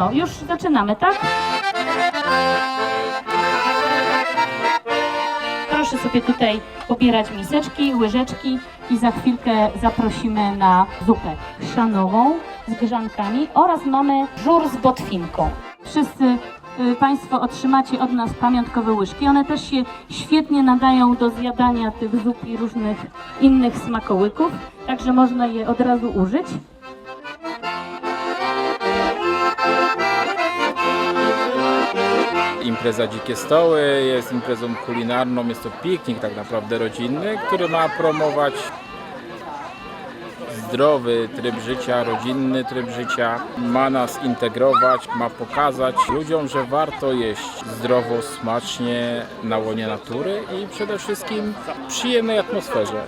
Co, już zaczynamy, tak? Proszę sobie tutaj pobierać miseczki, łyżeczki i za chwilkę zaprosimy na zupę chrzanową z grzankami oraz mamy żur z botwinką. Wszyscy y, Państwo otrzymacie od nas pamiątkowe łyżki. One też się świetnie nadają do zjadania tych zup i różnych innych smakołyków, także można je od razu użyć. Impreza Dzikie Stoły jest imprezą kulinarną, jest to piknik tak naprawdę rodzinny, który ma promować zdrowy tryb życia, rodzinny tryb życia, ma nas integrować, ma pokazać ludziom, że warto jeść zdrowo, smacznie, na łonie natury i przede wszystkim w przyjemnej atmosferze.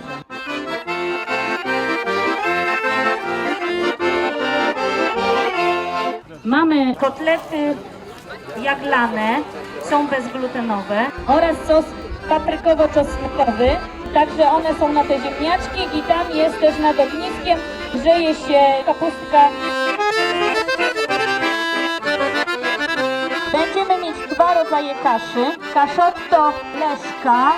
Mamy kotlety jaglane, są bezglutenowe oraz sos paprykowo-czosnkowy. Także one są na te ziemniaczki i tam jest też nad ogniskiem grzeje się kapustka. Będziemy mieć dwa rodzaje kaszy. Kaszotto leszka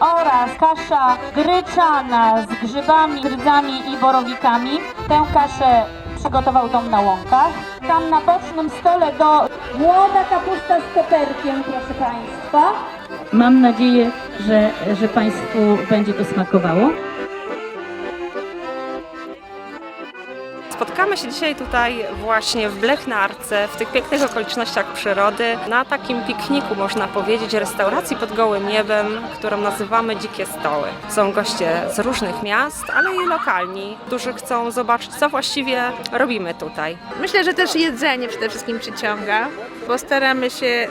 oraz kasza gryczana z grzybami, rdzami i borowikami. Tę kaszę przygotował dom na łąkach. Tam na bocznym stole do młoda kapusta z koperkiem, proszę Państwa. Mam nadzieję, że, że Państwu będzie to smakowało. Spotkamy się dzisiaj tutaj właśnie w Blechnarce, w tych pięknych okolicznościach przyrody, na takim pikniku można powiedzieć, restauracji pod gołym niebem, którą nazywamy Dzikie Stoły. Są goście z różnych miast, ale i lokalni, którzy chcą zobaczyć, co właściwie robimy tutaj. Myślę, że też jedzenie przede wszystkim przyciąga, bo staramy się,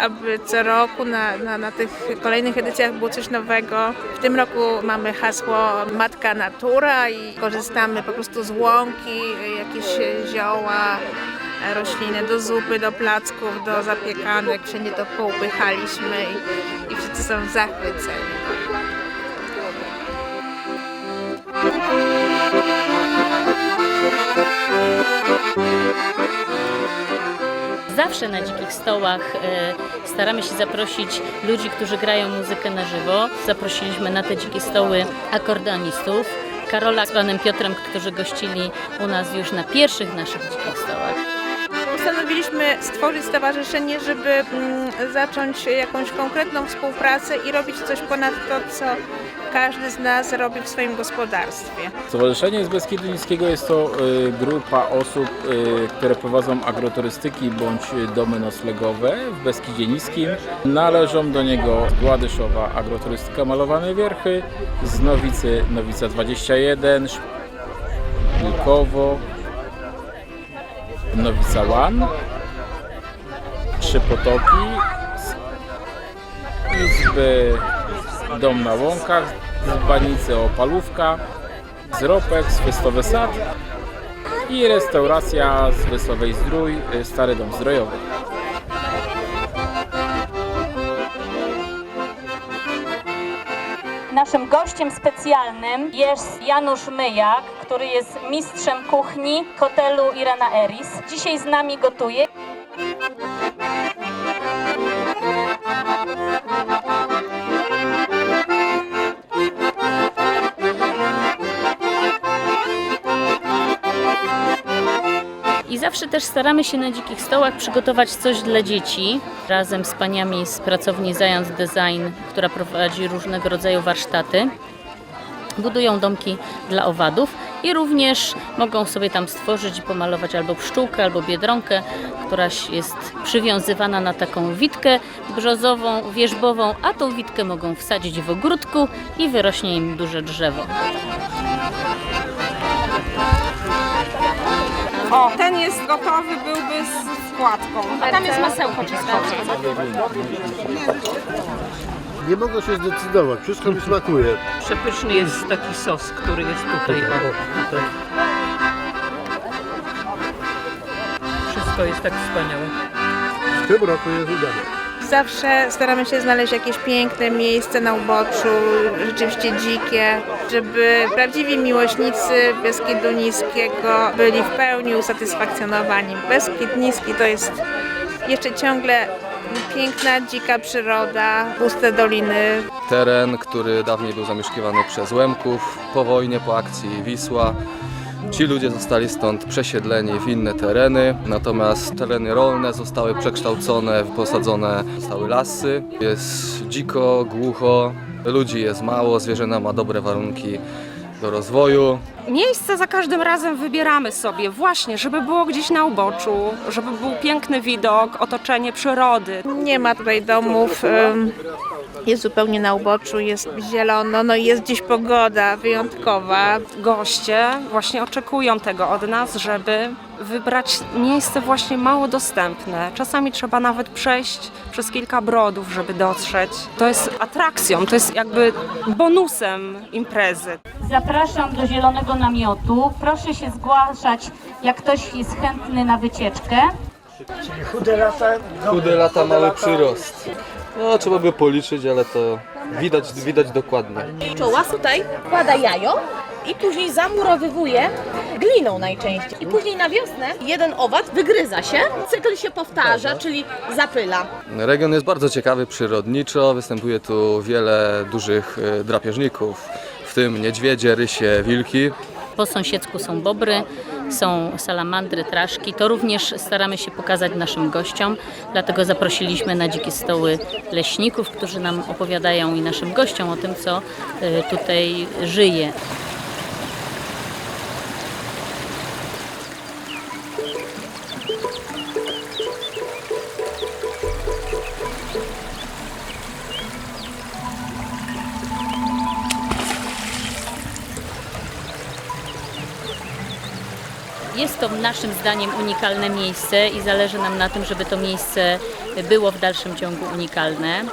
aby co roku na, na, na tych kolejnych edycjach było coś nowego. W tym roku mamy hasło Matka Natura i korzystamy po prostu z łąki, jakieś zioła, rośliny do zupy, do placków, do zapiekanek. Wszędzie to poupychaliśmy i, i wszyscy są zachwyceni. Zawsze na dzikich stołach e, staramy się zaprosić ludzi, którzy grają muzykę na żywo. Zaprosiliśmy na te dzikie stoły akordeonistów. Karola z panem Piotrem, którzy gościli u nas już na pierwszych naszych dzikich stołach. Postanowiliśmy stworzyć stowarzyszenie, żeby mm, zacząć jakąś konkretną współpracę i robić coś ponad to, co każdy z nas robi w swoim gospodarstwie. Stowarzyszenie z Beskidu Niskiego jest to y, grupa osób, y, które prowadzą agroturystyki bądź domy noclegowe w Beskidzie Niskim. Należą do niego Gładyszowa Agroturystyka Malowane Wierchy, z Nowicy Nowica 21, Szpilkowo, Nowica Łan, Trzy Potoki, Izby Dom na Łąkach, z Banicy Opalówka, z Ropek, z Festowy Sad i restauracja z Wesołej Zdrój, y, Stary Dom Zdrojowy. Naszym gościem specjalnym jest Janusz Myjak, który jest mistrzem kuchni hotelu Irana Eris. Dzisiaj z nami gotuje. I zawsze też staramy się na dzikich stołach przygotować coś dla dzieci. Razem z paniami z pracowni Zając Design, która prowadzi różnego rodzaju warsztaty. Budują domki dla owadów i również mogą sobie tam stworzyć i pomalować albo pszczółkę, albo biedronkę, która jest przywiązywana na taką witkę brzozową, wierzbową, a tą witkę mogą wsadzić w ogródku i wyrośnie im duże drzewo. O, ten jest gotowy, byłby z wkładką. A tam jest masełko czyste. Nie mogę się zdecydować, wszystko mi smakuje. Przepyszny jest taki sos, który jest tutaj. O, wszystko jest tak wspaniałe. W tym roku jest udane. Zawsze staramy się znaleźć jakieś piękne miejsce na uboczu, rzeczywiście dzikie, żeby prawdziwi miłośnicy Beskidu Niskiego byli w pełni usatysfakcjonowani. Beskid Niski to jest jeszcze ciągle piękna, dzika przyroda, puste doliny, teren, który dawniej był zamieszkiwany przez Łemków. Po wojnie, po akcji Wisła, ci ludzie zostali stąd przesiedleni w inne tereny, natomiast tereny rolne zostały przekształcone, posadzone zostały lasy. Jest dziko, głucho, ludzi jest mało, zwierzyna ma dobre warunki do rozwoju. Miejsce za każdym razem wybieramy sobie właśnie, żeby było gdzieś na uboczu, żeby był piękny widok, otoczenie przyrody. Nie ma tutaj domów, jest zupełnie na uboczu, jest zielono, no i jest dziś pogoda wyjątkowa. Goście właśnie oczekują tego od nas, żeby wybrać miejsce właśnie mało dostępne. Czasami trzeba nawet przejść przez kilka brodów, żeby dotrzeć. To jest atrakcją, to jest jakby bonusem imprezy. Zapraszam do zielonego namiotu. Proszę się zgłaszać, jak ktoś jest chętny na wycieczkę. Chude lata, mały przyrost. No, trzeba by policzyć, ale to widać, widać dokładnie. Pszczoła tutaj wkłada jajo i później zamurowywuje gliną najczęściej. I później na wiosnę jeden owad wygryza się, cykl się powtarza, czyli zapyla. Region jest bardzo ciekawy przyrodniczo, występuje tu wiele dużych e, drapieżników, w tym niedźwiedzie, rysie, wilki. Po sąsiedzku są bobry, są salamandry, traszki. To również staramy się pokazać naszym gościom, dlatego zaprosiliśmy na dzikie stoły leśników, którzy nam opowiadają i naszym gościom o tym, co y, tutaj żyje. Jest to naszym zdaniem unikalne miejsce i zależy nam na tym, żeby to miejsce było w dalszym ciągu unikalne,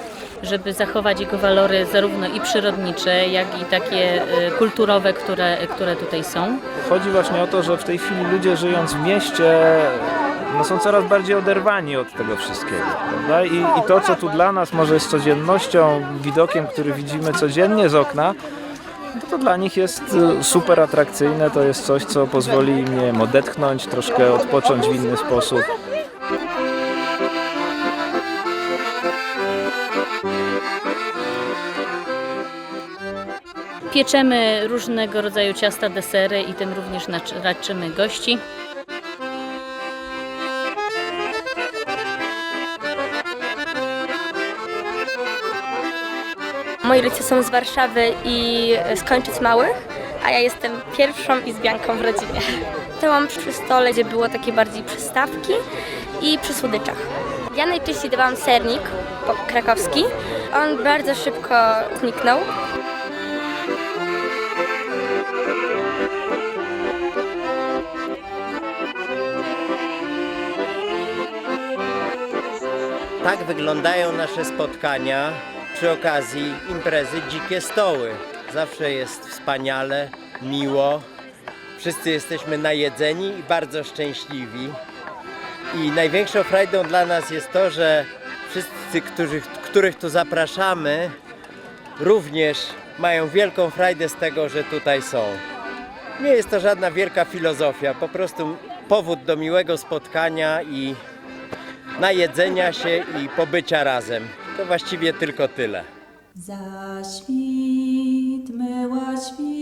żeby zachować jego walory zarówno i przyrodnicze, jak i takie y, kulturowe, które, które tutaj są. Chodzi właśnie o to, że w tej chwili ludzie żyjąc w mieście no, są coraz bardziej oderwani od tego wszystkiego. Prawda? I, I to, co tu dla nas może jest codziennością, widokiem, który widzimy codziennie z okna, no to dla nich jest y, super atrakcyjne, to jest coś, co pozwoli im nie wiem, odetchnąć, troszkę odpocząć w inny sposób. Pieczemy różnego rodzaju ciasta, desery i tym również raczymy gości. Moi rodzice są z Warszawy i z Kończyc Małych, a ja jestem pierwszą izbianką w rodzinie. Stałam przy stole, gdzie było takie bardziej przystawki i przy słodyczach. Ja najczęściej dawałam sernik krakowski. On bardzo szybko zniknął. Tak wyglądają nasze spotkania przy okazji imprezy Dzikie Stoły. Zawsze jest wspaniale, miło. Wszyscy jesteśmy najedzeni i bardzo szczęśliwi. I największą frajdą dla nas jest to, że wszyscy, którzy, których tu zapraszamy, również mają wielką frajdę z tego, że tutaj są. Nie jest to żadna wielka filozofia, po prostu powód do miłego spotkania i najedzenia się i pobycia razem. To właściwie tylko tyle. Zaświt myła świczku